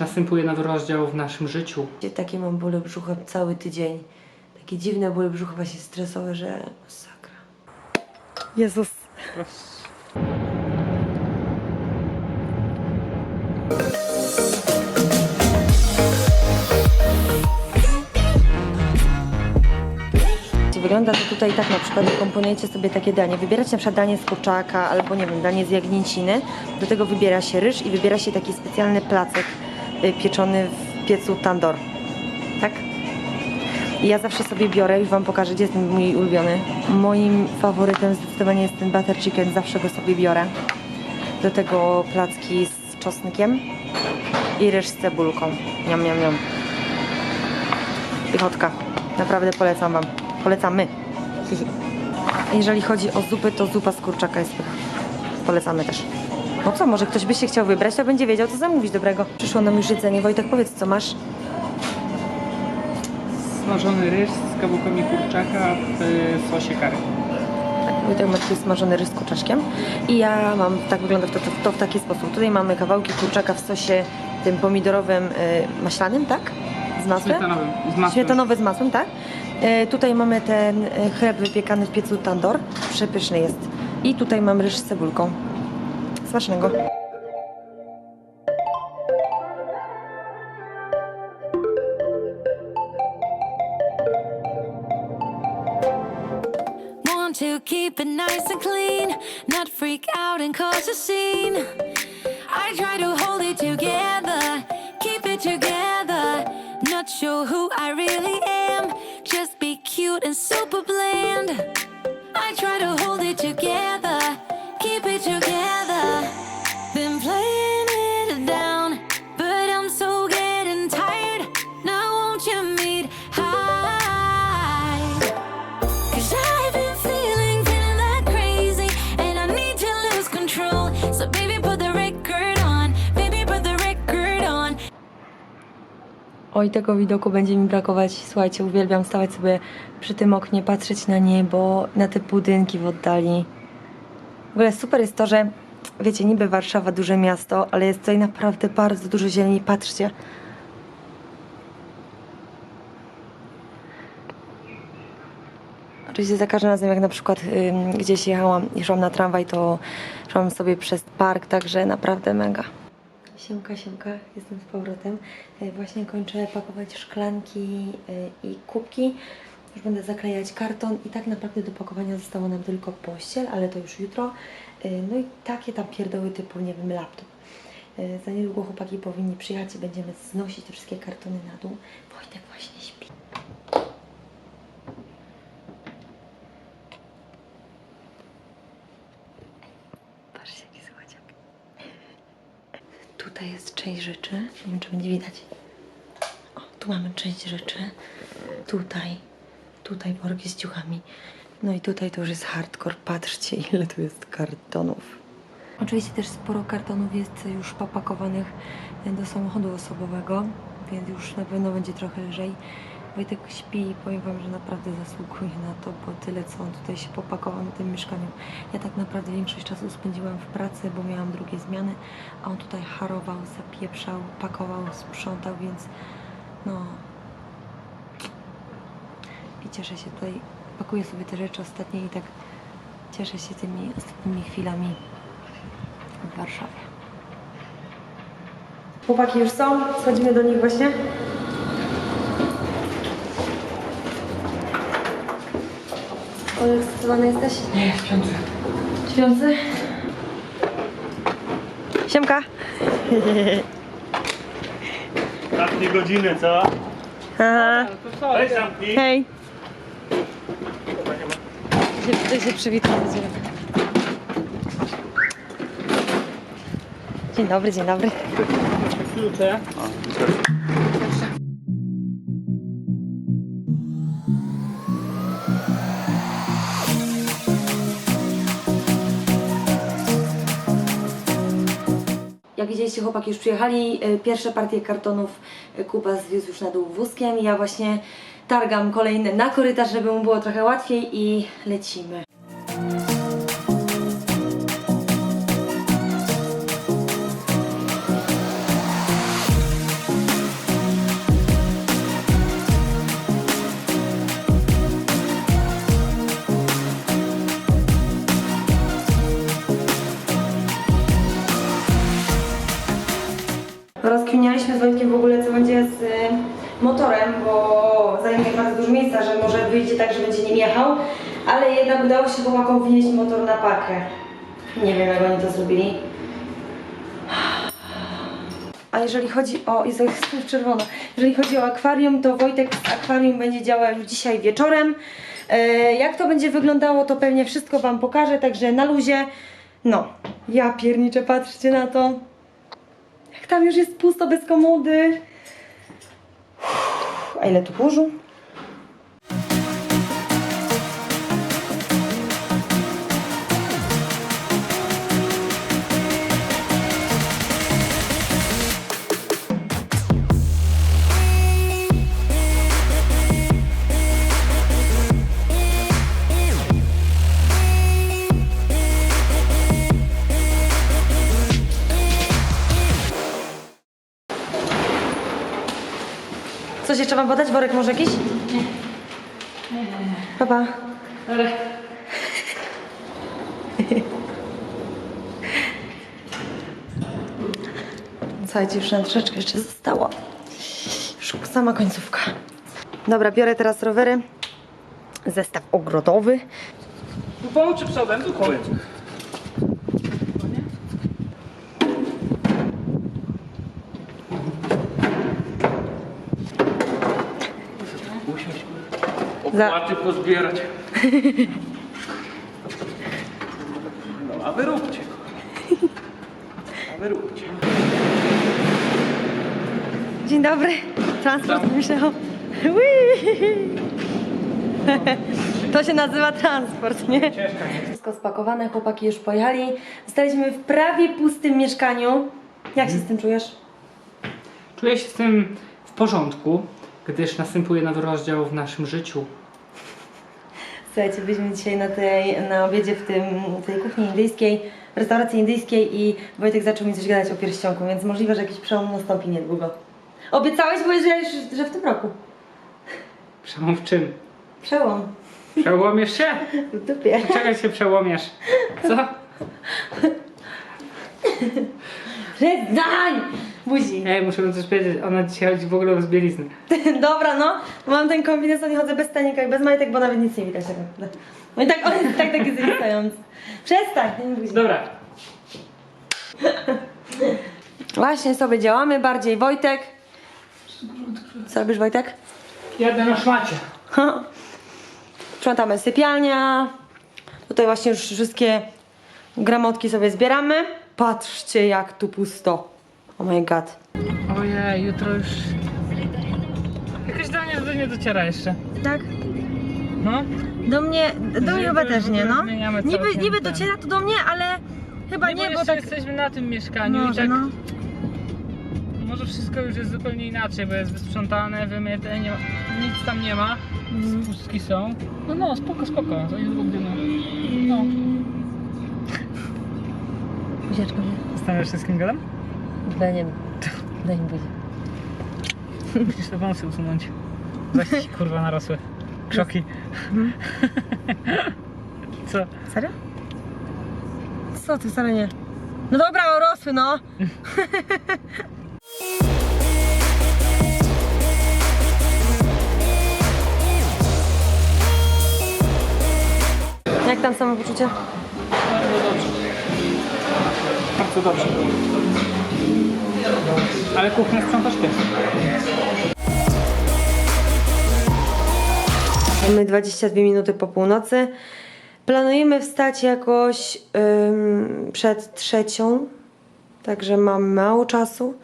Następuje nowy rozdział w naszym życiu. Takie mam bóle brzucha cały tydzień. Takie dziwne bóle brzucha właśnie stresowe, że masakra. Jezus. Wygląda to tutaj tak na przykład, komponujecie sobie takie danie. Wybieracie na przykład danie z kurczaka albo nie wiem, danie z jagnięciny. Do tego wybiera się ryż i wybiera się taki specjalny placek pieczony w piecu tandoor. Tak? I ja zawsze sobie biorę, już Wam pokażę, gdzie jest ten mój ulubiony. Moim faworytem zdecydowanie jest ten butter chicken, zawsze go sobie biorę. Do tego placki z czosnkiem i ryż z cebulką. Niam, niam, niam. Pychotka. Naprawdę polecam Wam. Polecamy. Jeżeli chodzi o zupy, to zupa z kurczaka jest. Polecamy też. No co, może ktoś by się chciał wybrać, to będzie wiedział, co zamówić dobrego. Przyszło nam już jedzenie. Wojtek, powiedz, co masz? Smażony ryż z kawałkami kurczaka w y, sosie curry. Wojtek ma tutaj smażony ryż z kurczaczkiem. I ja mam, tak wygląda to, to, to w taki sposób. Tutaj mamy kawałki kurczaka w sosie tym pomidorowym, y, maślanym, tak? Z masłem? Śmietanowym, z masłem. Śmietanowy z masłem, tak? E, tutaj mamy ten e, chleb wypiekany w piecu tandoor. Przepyszny jest. I tutaj mam ryż z cebulką. Want to keep it nice and clean, not freak out and cause a scene. I try to hold it together, keep it together. Not sure who I really am, just be cute and super bland. Oj, tego widoku będzie mi brakować. Słuchajcie, uwielbiam stawać sobie przy tym oknie, patrzeć na niebo, na te budynki w oddali. W ogóle super jest to, że wiecie, niby Warszawa duże miasto, ale jest tutaj naprawdę bardzo dużo zieleni. Patrzcie. Oczywiście za każdym razem, jak na przykład gdzieś jechałam, szłam na tramwaj, to szłam sobie przez park, także naprawdę mega. Siemka, siemka, jestem z powrotem. E, Właśnie kończę pakować szklanki e, i kubki. Już będę zaklejać karton i tak naprawdę do pakowania zostało nam tylko pościel, ale to już jutro. E, No i takie tam pierdoły typu, nie wiem, laptop. Za niedługo chłopaki powinni przyjechać i będziemy znosić te wszystkie kartony na dół. Wojtek właśnie śpi. Patrzcie, jaki słodziak. Tutaj jest część rzeczy. Nie wiem, czy będzie widać. O, tu mamy część rzeczy. Tutaj. Tutaj worki z ciuchami. No i tutaj to już jest hardcore. Patrzcie, ile tu jest kartonów. Oczywiście też sporo kartonów jest już popakowanych do samochodu osobowego, więc już na pewno będzie trochę lżej. Wojtek śpi i powiem Wam, że naprawdę zasługuje na to, bo tyle co on tutaj się popakował na tym mieszkaniu. Ja tak naprawdę większość czasu spędziłam w pracy, bo miałam drugie zmiany, a on tutaj harował, zapieprzał, pakował, sprzątał, więc no... I cieszę się tutaj, pakuję sobie te rzeczy ostatnie i tak cieszę się tymi ostatnimi chwilami w Warszawie. Chłopaki już są, schodzimy do nich właśnie. Podekscytowany jesteś? Nie, śpiący. Śpiący? Siemka. Zamknij godziny, co? Aha. Weź zamknij. Hej. Się- Tutaj się przywitamy. Dzień dobry, dzień dobry. Klucze. Jak widzieliście, chłopaki już przyjechali. y, Pierwsze partie kartonów y, Kuba zwiózł już na dół wózkiem. Ja właśnie targam kolejne na korytarz, żeby mu było trochę łatwiej i lecimy. Że może wyjdzie tak, że będzie nim jechał, ale jednak udało się chłopakom wnieść motor na pakę. Nie wiem, jak oni to zrobili. A jeżeli chodzi o. Jest czerwona. Jeżeli chodzi o akwarium, to Wojtek z akwarium będzie działał już dzisiaj wieczorem. E, jak to będzie wyglądało, to pewnie wszystko Wam pokażę, także na luzie. No, ja pierniczę, patrzcie na to. Jak tam już jest pusto, bez komody. Uff, A ile tu kurzu? Coś jeszcze Wam podać? Worek może jakiś? Papa. Ale Słuchajcie, już nam troszeczkę jeszcze zostało. Już sama końcówka. Dobra, biorę teraz rowery. Zestaw ogrodowy. tu pomóc czy przodem? Tu chodź. Opłaty pozbierać. No, a wy róbcie. A wy róbcie. Dzień dobry. Transport myślał. Ui. To się nazywa transport, nie? Wszystko spakowane, chłopaki już pojechali. Zostaliśmy w prawie pustym mieszkaniu. Jak się z tym czujesz? Czuję się z tym w porządku, gdyż następuje nowy rozdział w naszym życiu. Słuchajcie, byliśmy dzisiaj na, tej, na obiedzie w tym, tej kuchni indyjskiej, w restauracji indyjskiej i Wojtek zaczął mi coś gadać o pierścionku, więc możliwe, że jakiś przełom nastąpi niedługo. Obiecałeś, powiedziałeś, że w tym roku. Przełom w czym? Przełom. Przełomiesz się? W dupie. Czego się przełomiesz? Co? Przestań! Buzi. Ej, muszę wam coś powiedzieć, ona dzisiaj chodzi w ogóle o bieliznę. Dobra, no. Mam ten kombinezon i chodzę bez stanika i bez majtek, bo nawet nic nie widać tak naprawdę. No i tak, on jest tak taki zwisający. Przestań, nie buzi. Dobra, Właśnie sobie działamy, bardziej Wojtek. Co robisz Wojtek? jadę na szmacie. Sprzątamy sypialnia. Tutaj właśnie już wszystkie gramotki sobie zbieramy. Patrzcie jak tu pusto. Oh my god. Ojej, jutro już... Jakoś do mnie, do mnie dociera jeszcze. Tak? No, Do mnie, do mnie Że chyba też nie, no. Niby, niby dociera to do mnie, ale chyba nie, nie, bo tak... jesteśmy na tym mieszkaniu i Może, tak... no. Może wszystko już jest zupełnie inaczej, bo jest wysprzątane, wymyte, nie ma, nic tam nie ma, Mhm. pustki są. No no, spoko, spoko, to niedługo będziemy... No. Buziaczko, Zastanawiasz się z kim gadam? Daj nie Daj mi buzi. Musisz te wąsy usunąć. Zaś ci kurwa narosły. Krzoki. Co? Serio? Co ty wcale nie? No dobra, urosły no. Jak tam samopoczucie? Bardzo dobrze. Bardzo dobrze. Ale kuchnię sprzątasz ty. Mamy 22 minuty po północy. Planujemy wstać jakoś ym, przed trzecią, także mam mało czasu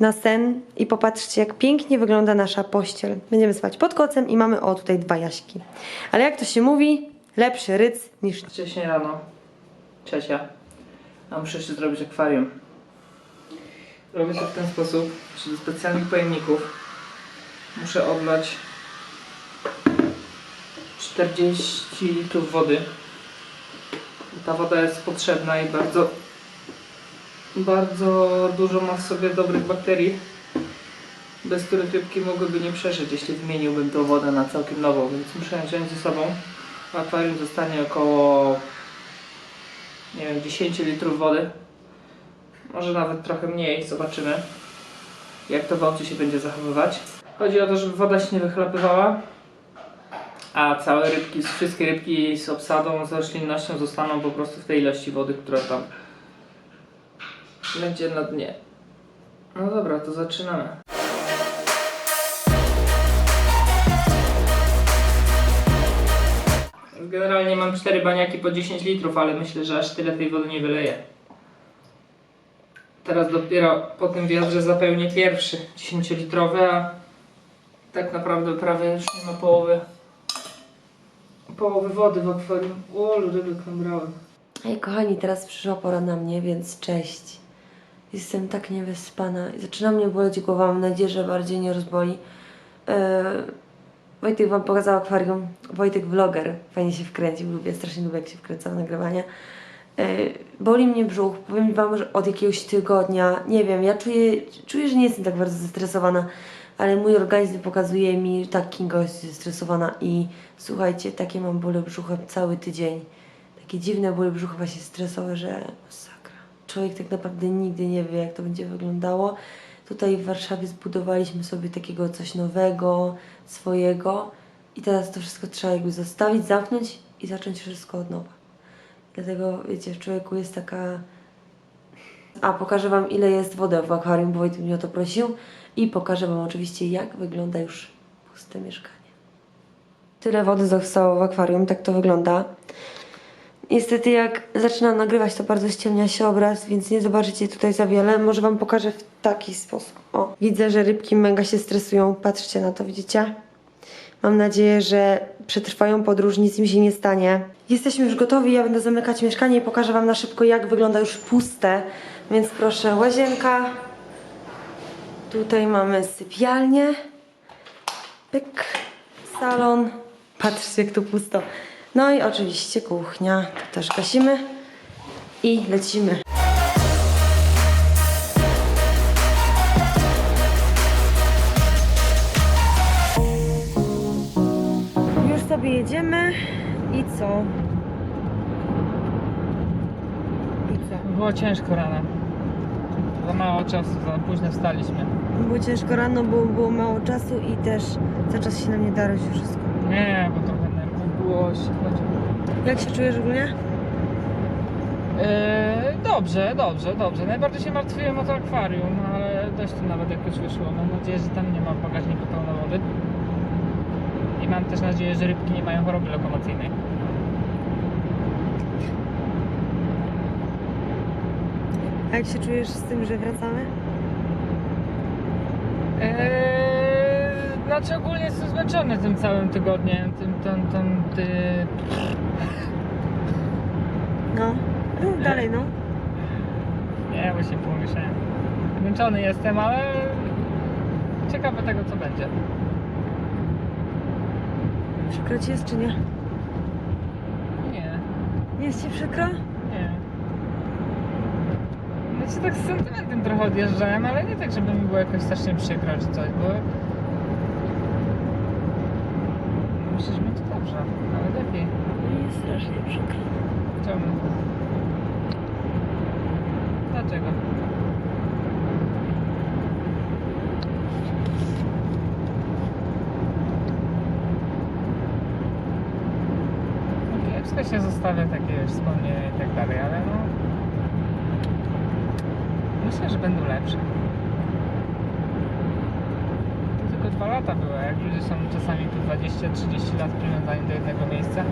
na sen i popatrzcie, jak pięknie wygląda nasza pościel. Będziemy spać pod kocem i mamy o tutaj dwa jaśki. Ale jak to się mówi, lepszy ryc niż Wcześniej rano, trzecia, a muszę jeszcze zrobić akwarium. Robię to w ten sposób, że do specjalnych pojemników muszę odlać 40 litrów wody. Ta woda jest potrzebna i bardzo, bardzo dużo ma w sobie dobrych bakterii, bez których rybki mogłyby nie przeżyć, jeśli wymieniłbym tą wodę na całkiem nową, więc muszę wziąć ze sobą. W akwarium zostanie około nie wiem, 10 litrów wody. Może nawet trochę mniej, zobaczymy. jak to w oczy się będzie zachowywać. Chodzi o to, żeby woda się nie wychlapywała, a całe rybki, wszystkie rybki z obsadą, z roślinnością zostaną po prostu w tej ilości wody, która tam będzie na dnie. No dobra, to zaczynamy. Generalnie mam cztery baniaki po 10 litrów, ale myślę, że aż tyle tej wody nie wyleję. Teraz dopiero po tym wiatrze zapełnię pierwszy 10-litrowy, a tak naprawdę prawie już nie ma połowy połowy wody w akwarium. O, ryby nabrałem. Ej, kochani, teraz przyszła pora na mnie, więc cześć. Jestem tak niewyspana. Zaczyna mnie boleć głowa, mam nadzieję, że bardziej nie rozboli. Eee, Wojtek Wam pokazał akwarium. Wojtek vloger. Fajnie się wkręcił. Lubię, strasznie lubię, jak się wkręca w nagrywania. Eee, boli mnie brzuch. Powiem Wam, że od jakiegoś tygodnia, nie wiem, ja czuję, czuję, że nie jestem tak bardzo zestresowana, ale mój organizm pokazuje mi, że tak, Kingo jest zestresowana i słuchajcie, takie mam bóle brzucha cały tydzień takie dziwne bóle brzucha właśnie stresowe, że masakra. Człowiek tak naprawdę nigdy nie wie, jak to będzie wyglądało. Tutaj w Warszawie zbudowaliśmy sobie takiego coś nowego, swojego i teraz to wszystko trzeba jakby zostawić, zamknąć i zacząć wszystko od nowa. Dlatego, wiecie, w człowieku jest taka... A, pokażę Wam, ile jest wody w akwarium, bo Wojtek mnie o to prosił. I pokażę Wam oczywiście, jak wygląda już puste mieszkanie. Tyle wody zostało w akwarium, tak to wygląda. Niestety jak zaczynam nagrywać, to bardzo ściemnia się obraz, więc nie zobaczycie tutaj za wiele. Może Wam pokażę w taki sposób. O, widzę, że rybki mega się stresują. Patrzcie na to, widzicie? Mam nadzieję, że przetrwają podróż, nic im się nie stanie. Jesteśmy już gotowi, ja będę zamykać mieszkanie i pokażę Wam na szybko, jak wygląda już puste. Więc proszę, łazienka. Tutaj mamy sypialnię. Pyk, salon. Patrzcie, jak tu pusto. No i oczywiście kuchnia. To też gasimy i lecimy. Było ciężko rano. Za mało czasu, za późno wstaliśmy. Było ciężko rano, bo było mało czasu i też za czas się nam nie da robić wszystko. Nie, bo trochę nerwów było. Jak się czujesz ogólnie? Eee, dobrze, dobrze, dobrze. Najbardziej się martwiłem o to akwarium, ale dość tu nawet jak już wyszło. Mam nadzieję, że tam nie ma w bagażniku pełno wody. I mam też nadzieję, że rybki nie mają choroby lokomocyjnej. A jak się czujesz z tym, że wracamy? Eee, znaczy ogólnie jestem zmęczony tym całym tygodniem, tym, tym, tym, ty... No, rób dalej, no. Nie, bo się pomieszałem. Zmęczony jestem, ale ciekawy tego, co będzie. Przykro ci jest czy nie? Nie, Nie jest ci przykro? Nie. Znaczy tak z sentymentem trochę odjeżdżałem, ale nie tak, żeby mi było jakoś strasznie przykro czy coś, bo... Że będzie dobrze, ale lepiej. Nie jest strasznie przykro. Czemu? Dlaczego? Kiepsko się zostawia takie wspomnienia i tak dalej, ale no... Myślę, że będą lepsze. To tylko dwa lata były, jak ludzie są czasami po 20-30 lat przywiązani do jednego miejsca,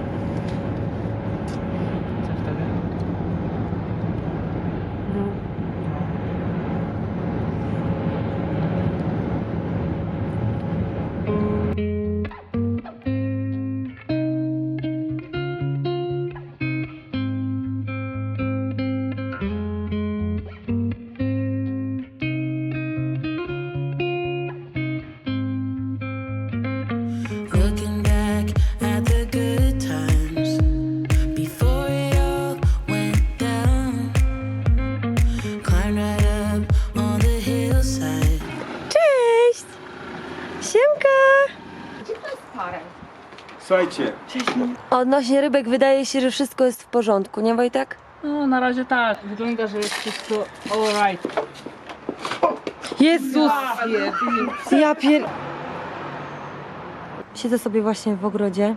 Słuchajcie, Odnośnie rybek wydaje się, że wszystko jest w porządku, nie Wojtek? No, na razie tak. Wygląda, że jest wszystko alright. Jezus! Ja pier... Siedzę sobie właśnie w ogrodzie.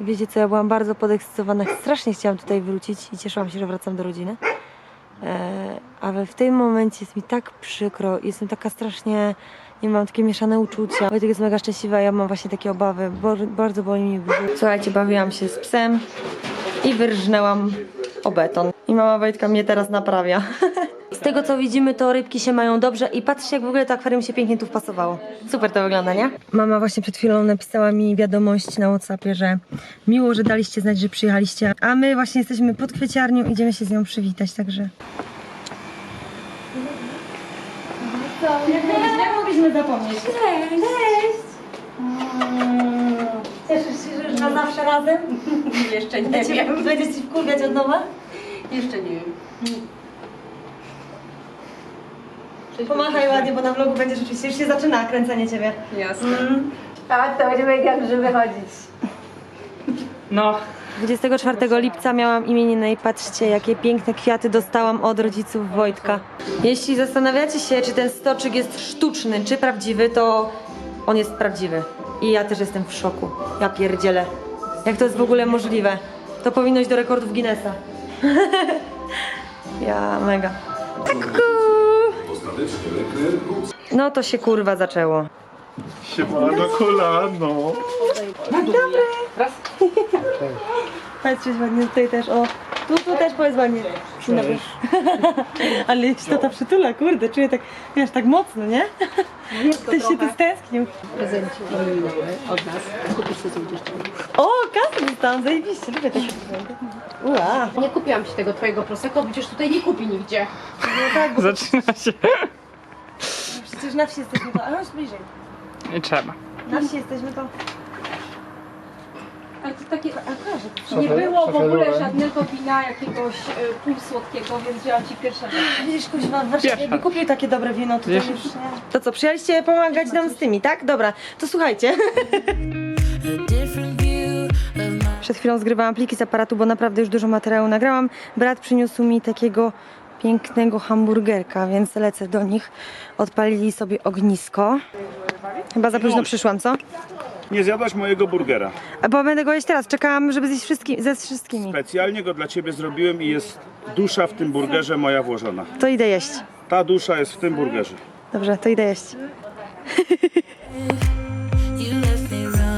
I wiecie co, ja byłam bardzo podekscytowana. Strasznie chciałam tutaj wrócić i cieszyłam się, że wracam do rodziny. Ale w tym momencie jest mi tak przykro. Jestem taka strasznie... Nie mam takie mieszane uczucia. Wojtek jest mega szczęśliwy, a ja mam właśnie takie obawy. Bo, bardzo boli mnie brzuch. Słuchajcie, bawiłam się z psem i wyrżnęłam o beton. I mama Wojtka mnie teraz naprawia. Z tego co widzimy, to rybki się mają dobrze i patrzcie, jak w ogóle to akwarium się pięknie tu wpasowało. Super to wygląda, nie? Mama właśnie przed chwilą napisała mi wiadomość na Whatsappie, że miło, że daliście znać, że przyjechaliście, a my właśnie jesteśmy pod kwieciarnią, idziemy się z nią przywitać, także... Nie mogliśmy zapomnieć. Cześć! Cieszysz się, że już na zawsze razem? Jeszcze nie wiem. Będziesz ci wkurwiać od nowa? Jeszcze nie wiem. Pomachaj ładnie, bo na vlogu będzie rzeczywiście, już się zaczyna kręcenie ciebie. Jasne. Tak, to będziemy jak że wychodzić. No, 24 lipca miałam imieniny i patrzcie, jakie piękne kwiaty dostałam od rodziców Wojtka. Jeśli zastanawiacie się, czy ten stoczyk jest sztuczny, czy prawdziwy, to on jest prawdziwy. I ja też jestem w szoku. Ja pierdzielę. Jak to jest w ogóle możliwe? To powinno iść do rekordów Guinnessa. ja mega. No to się kurwa zaczęło. Siemano kolano. Powiedz coś ładnie tutaj też, o. Tu, tu też powiedz ładnie. Dzień dobry. Ale jeśli to ta przytula, kurde, czuję tak, wiesz, tak mocno, nie? Ktoś się tu stęsknił. Prezencik od nas. Kupisz sobie coś jeszcze. O, kasę dostałam, zajebiście, lubię takie prezenty. Ua, Nie kupiłam ci tego twojego prosecco, przecież tutaj nie kupi nigdzie. no tak, bo Zaczyna się. przecież na wsi jesteśmy to, ale chodź bliżej. Nie trzeba. Na wsi jesteśmy to. Ale to takie, A nie było w ogóle żadnego wina jakiegoś y, półsłodkiego, więc wzięłam ci pierwsze widzisz, kuźwa, w Warszawie Pierwsza. kupił takie dobre wino, tutaj Wiesz- już nie. To co, przyjechaliście pomagać nam z tymi, tak? Dobra, to słuchajcie. Przed chwilą zgrywałam pliki z aparatu, bo naprawdę już dużo materiału nagrałam. Brat przyniósł mi takiego pięknego hamburgerka, więc lecę do nich. Odpalili sobie ognisko. Chyba za późno przyszłam, co? Nie zjadłaś mojego burgera. Bo będę go jeść teraz. Czekałam, żeby zjeść wszystki, ze wszystkimi. Specjalnie go dla ciebie zrobiłem i jest dusza w tym burgerze moja włożona. To idę jeść. Ta dusza jest w tym burgerze. Dobrze, to idę jeść. You left me running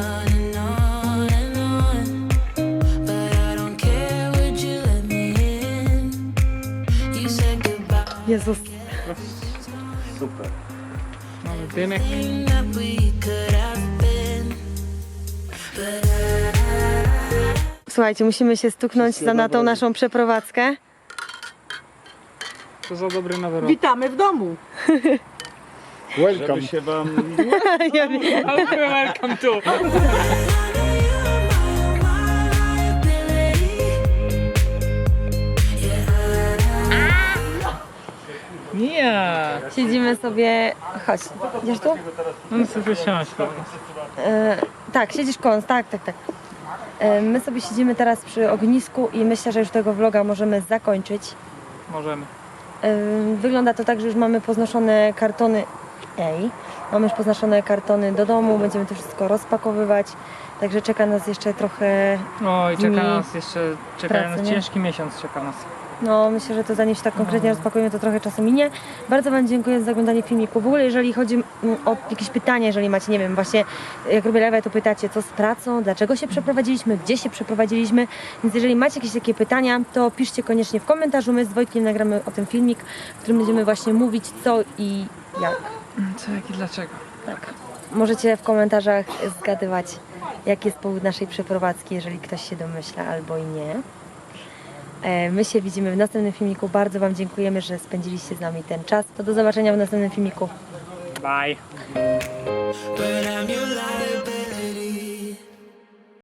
Słuchajcie, musimy się stuknąć za na tą naszą przeprowadzkę. To za dobry nowy rok. Witamy w domu. Żeby się wam... Welcome tu. Nie. Siedzimy sobie... Chodź, idziesz tu? No sobie siąść. E, tak, siedzisz nas, tak, tak, tak. E, my sobie siedzimy teraz przy ognisku i myślę, że już tego vloga możemy zakończyć. Możemy. Ym, Wygląda to tak, że już mamy poznoszone kartony. Ej, mamy już poznoszone kartony do domu, będziemy to wszystko rozpakowywać. Także czeka nas jeszcze trochę. Oj, czeka nas jeszcze, czeka pracy, nas nie? ciężki miesiąc, czeka nas. No, myślę, że to zanim się tak konkretnie rozpakujemy, to trochę czasu minie. Bardzo Wam dziękuję za oglądanie filmiku. W ogóle, jeżeli chodzi mm, o jakieś pytania, jeżeli macie, nie wiem, właśnie jak robię live, to pytacie, co z pracą, dlaczego się przeprowadziliśmy, gdzie się przeprowadziliśmy. Więc jeżeli macie jakieś takie pytania, to piszcie koniecznie w komentarzu. My z Wojtkiem nagramy o tym filmik, w którym będziemy właśnie mówić co i jak. Co, jak i dlaczego? Tak. Możecie w komentarzach zgadywać, jaki jest powód naszej przeprowadzki, jeżeli ktoś się domyśla albo i nie. E, My się widzimy w następnym filmiku. Bardzo Wam dziękujemy, że spędziliście z nami ten czas. To do zobaczenia w następnym filmiku. Bye.